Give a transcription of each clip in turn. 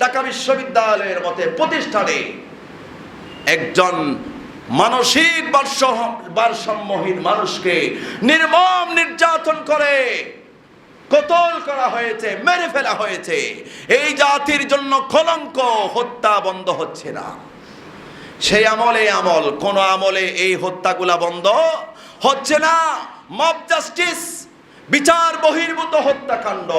ঢাকা বিশ্ববিদ্যালয়ের মতে প্রতিষ্ঠানে একজন মানসিক ভারসাম্য- ভারসাম্যহীন মানুষকে নির্মম নির্যাতন করে, কতল করা হয়েছে, মেরে ফেলা হয়েছে, এই জাতির জন্য কলঙ্ক হত্যা বন্ধ হচ্ছে না। সেই আমলে আমল, কোন আমলে এই হত্যাগুলা বন্ধ হচ্ছে না। মব জাস্টিস বিচার বহির্ভূত হত্যাকাণ্ড।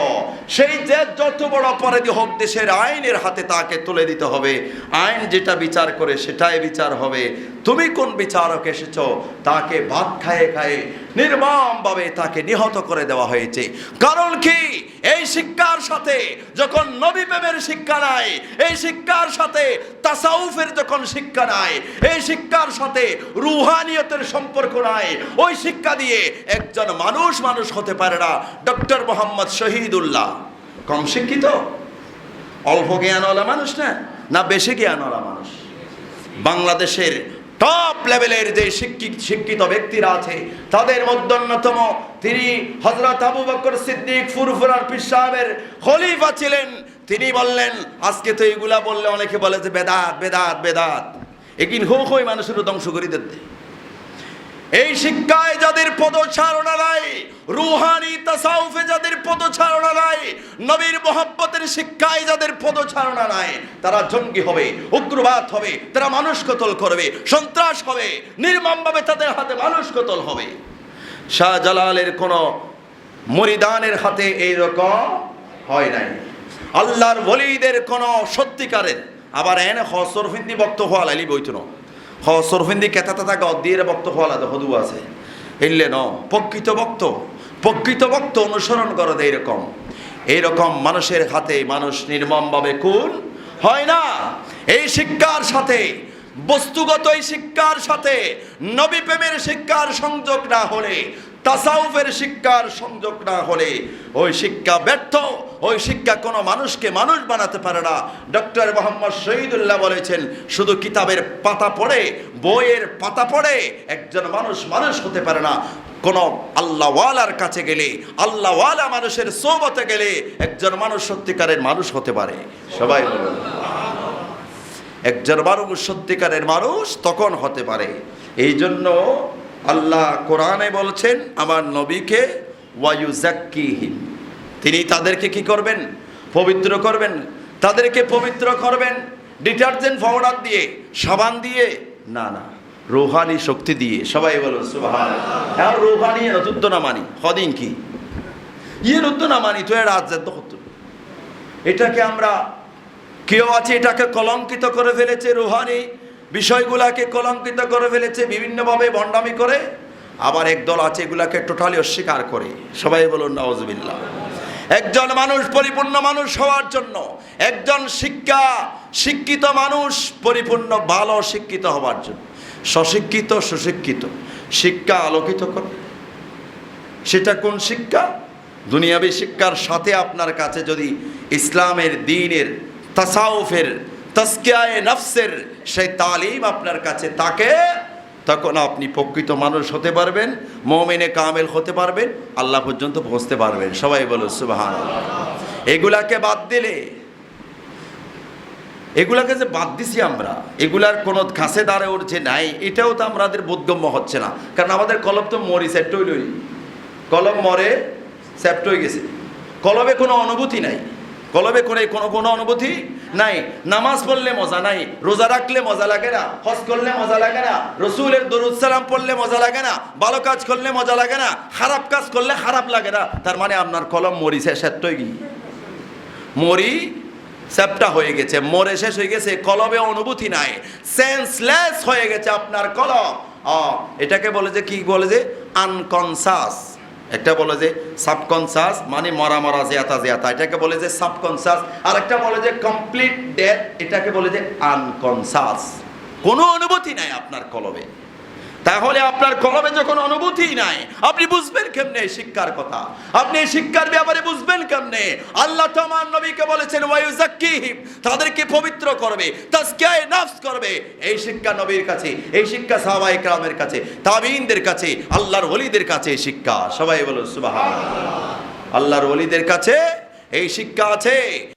সেই যে যত বড় অপরাধী হোক, দেশের আইনের হাতে তাকে তুলে দিতে হবে। আইন যেটা বিচার করে, সেটাই বিচার হবে। তুমি কোন বিচারক এসেছ? তাকে ভাত খায়ে খায়ে নির্মমভাবে তাকে নিহত করে দেওয়া হয়েছে। কারণ কি? এই শিক্ষার সাথে যখন নবী প্রেমের শিক্ষা নাই, এই শিক্ষার সাথে তাসাউফের যখন শিক্ষা নাই, এই শিক্ষার সাথে রুহানিয়তের সম্পর্ক নাই, ওই শিক্ষা দিয়ে একজন মানুষ মানুষ হতে পারে না, ডক্টর মোহাম্মদ শহীদুল্লাহ। কম শিক্ষিত? অল্প জ্ঞানওয়ালা মানুষ না? না বেশি জ্ঞানওয়ালা মানুষ? বাংলাদেশের টপ লেভেলের যে শিক্ষিত শিক্ষিত ব্যক্তিরা আছে, তাদের মধ্যে অন্যতম তিনি হজরত আবু বকর সিদ্দিক ফুরফুরার পীর সাহেবের খলিফা ছিলেন। তিনি বললেন, আজকে তো এইগুলা বললে অনেকে বলে যে বেদাত বেদাত বেদাত। একিন হো হই মানুষের ধ্বংস করে দিতে। এই শিক্ষায় যাদের পদচারণা নাই রুহানি তাসাউফে যাদের পদচারণা নাই, নবীর মোহাব্বতের শিক্ষায় যাদের পদচারণা নাই, তারা জঙ্গি হবে, উগ্রবাদ হবে, তারা মানুষ কতল করবে, সন্ত্রাস হবে, নির্মমভাবে তাদের হাতে মানুষ কতল হবে। শাহজালালের কোন মরিদানের হাতে এইরকম হয় নাই। আল্লাহর ওলিদের কোন সত্যিকারের, আবার এন হসরফিন্দি বক্ত হওয়া লাইলি বইতো না হ সরফিন্দি কেতা তাতা গদ দিয়ে বক্ত হওয়া লাগে হদু আছে। এলে ন, প্রকৃত বক্ত। প্রকৃত ভক্ত অনুসরণ করো এইরকম এইরকম মানুষের হাতে মানুষ নির্মমভাবে খুন হয় না। এই শিক্ষার সাথে, বস্তুগত এই শিক্ষার সাথে, নবী প্রেমের শিক্ষার সংযোগ না হলে, তাসাউফের শিক্ষার সংযোগ না হলে, ওই শিক্ষা ব্যর্থ। ওই শিক্ষা কোনো মানুষকে মানুষ বানাতে পারে না। ডক্টর মোহাম্মদ শহীদুল্লাহ বলেছেন, শুধু কিতাবের পাতা পড়ে, বইয়ের পাতা পড়ে একজন মানুষ মানুষ হতে পারে না। কোন আল্লাহওয়ালার কাছে গেলে, আল্লাহওয়ালা মানুষের সোবতে গেলে একজন মানুষ সত্যিকারের মানুষ হতে পারে। সবাই একজন মানুষ সত্যিকারের মানুষ তখন হতে পারে। এই জন্য আল্লাহ কোরআনে বলছেন, আমার নবীকে ওয়ায়ুজাক্কিহিম তিনি তাদেরকে কি করবেন? পবিত্র করবেন? তাদেরকে পবিত্র করবেন? ডিটারজেন্ট পাউডার দিয়ে, সাবান দিয়ে? না না। রোহানি শক্তি দিয়ে। সবাই বলো হ্যাঁ রোহানি নতুন না মানি হদিন কি? ইয়ে নতুন না মানি তো এর এটাকে আমরা কেউ আছে, এটাকে কলঙ্কিত করে ফেলেছে রুহানি। বিষয়গুলাকে কলঙ্কিত করে ফেলেছে, বিভিন্নভাবে বন্ডামি করে। আবার একদল আছে, এগুলাকে টোটালি অস্বীকার করে। সবাই বলুন নওয়াজবিল্লাহ একজন মানুষ পরিপূর্ণ মানুষ হওয়ার জন্য, একজন শিক্ষা, শিক্ষিত মানুষ পরিপূর্ণ, ভালো শিক্ষিত হওয়ার জন্য। সশিক্ষিত সুশিক্ষিত, শিক্ষা আলোকিত করে। সেটা কোন শিক্ষা? দুনিয়াবি শিক্ষার সাথে আপনার কাছে যদি ইসলামের দিনের তাসাউফের, তস্কিয়ায় নফসের সেই তালিম আপনার কাছে থাকে তখন আপনি প্রকৃত মানুষ হতে পারবেন, মমিনে কামেল হতে পারবেন, আল্লাহ পর্যন্ত পৌঁছতে পারবেন। সবাই বলো সুবাহান এগুলাকে বাদ দিলে, এগুলাকে যে বাদ দিছি আমরা, এগুলার কোনো ঘাসে দাঁড়ে যে নাই, এটাও তো আমাদের বোধগম্য হচ্ছে না। কারণ আমাদের কলম তো মরি সেটই লই কলম মরে সেপ্ট হয়ে গেছে। কলবে কোনো অনুভূতি নাই। কলবে কোনো কোনো কোনো অনুভূতি নাই। নামাজ পড়লে মজা নাই, রোজা রাখলে মজা লাগে না, হজ করলে মজা লাগে না, রসুলের দরুদ সালাম পড়লে মজা লাগে না, ভালো কাজ করলে মজা লাগে না, খারাপ কাজ করলে খারাপ লাগে না, তার মানে আপনার কলম মরিছে সেটই গিয়ে মরি স্যাপটা হয়ে গেছে, মরে শেষ হয়ে গেছে কলবে অনুভূতি নাই সেন্সলেস হয়ে গেছে আপনার কলম। এটাকে বলে যে কি বলে যে? আনকনসাস একটা বলে যে সাবকনসাস মানে মরা মরা জেয়াতা জেয়াতা এটাকে বলে যে সাবকনসাস আর একটা বলে যে কমপ্লিট ডেথ এটাকে বলে যে আনকনসাস কোনো অনুভূতি নাই আপনার কলবে তাহলে আপনার কলমে যখন অনুভূতি নাই, আপনি বুঝবেন কেমনে শিক্ষার কথা? আপনি শিক্ষার ব্যাপারে বুঝবেন কেমনে? আল্লাহ তোমার নবীকে বলেছেন ওয়ায়ুজাক্কিহিম তাদেরকে পবিত্র করবে, তাজকিয়ায়ে নফস করবে। এই শিক্ষা নবীর কাছে, এই শিক্ষা সাহাবায়ে কেরামের কাছে তাবিইনদের কাছে, আল্লাহর ওলিদের কাছে শিক্ষা। সবাই বলো সুবহানাল্লাহ। আল্লাহর ওলিদের কাছে এই শিক্ষা আছে।